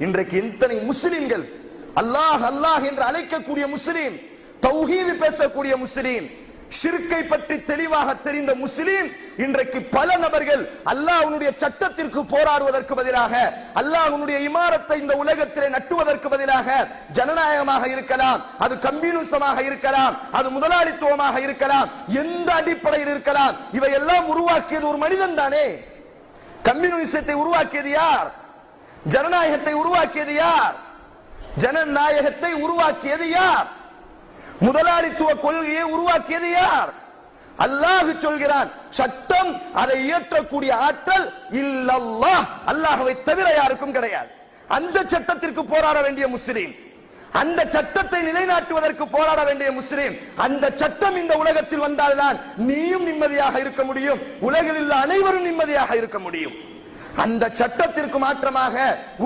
இன்றைக்கு இத்தனை முஸ்லிம்கள் அல்லாஹ் அல்லாஹ் என்று அழைக்கக்கூடிய முஸ்லீம் தௌஹீது பேசக்கூடிய முஸ்லீம் ஷிர்கை பற்றி தெளிவாக தெரிந்த முஸ்லீம் இன்றைக்கு பல நபர்கள் அல்லாஹ்வுடைய சட்டத்திற்கு போராடுவதற்கு பதிலாக அல்லாஹ்வுடைய இமாரத்தை இந்த உலகத்திலே நட்டுவதற்கு பதிலாக ஜனநாயகமாக இருக்கலாம் அது கம்யூனிசமாக இருக்கலாம் அது முதலாளித்துவமாக இருக்கலாம் எந்த அடிப்படையில் இருக்கலாம் இவையெல்லாம் உருவாக்கியது ஒரு மனிதன் தானே கம்யூனிசத்தை உருவாக்கியது யார்? ஜனநாயகத்தை உருவாக்கியது யார்? ஜனநாயகத்தை உருவாக்கியது யார்? முதலாளித்துவ கொள்கையை உருவாக்கியது யார்? அல்லாஹ் சொல்கிறான் சட்டம் அதை இயற்றக்கூடிய ஆற்றல் இல்லல்லா. அல்லாஹவை தவிர யாருக்கும் கிடையாது. அந்த சட்டத்திற்கு போராட வேண்டிய முஸ்லீம் அந்த சட்டத்தை நிலைநாட்டுவதற்கு போராட வேண்டிய முஸ்லீம் அந்த சட்டம் இந்த உலகத்தில் வந்தால்தான் நீயும் நிம்மதியாக இருக்க முடியும் உலகில் உள்ள அனைவரும் நிம்மதியாக இருக்க முடியும். அந்த சட்டத்திற்கு மாற்றமாக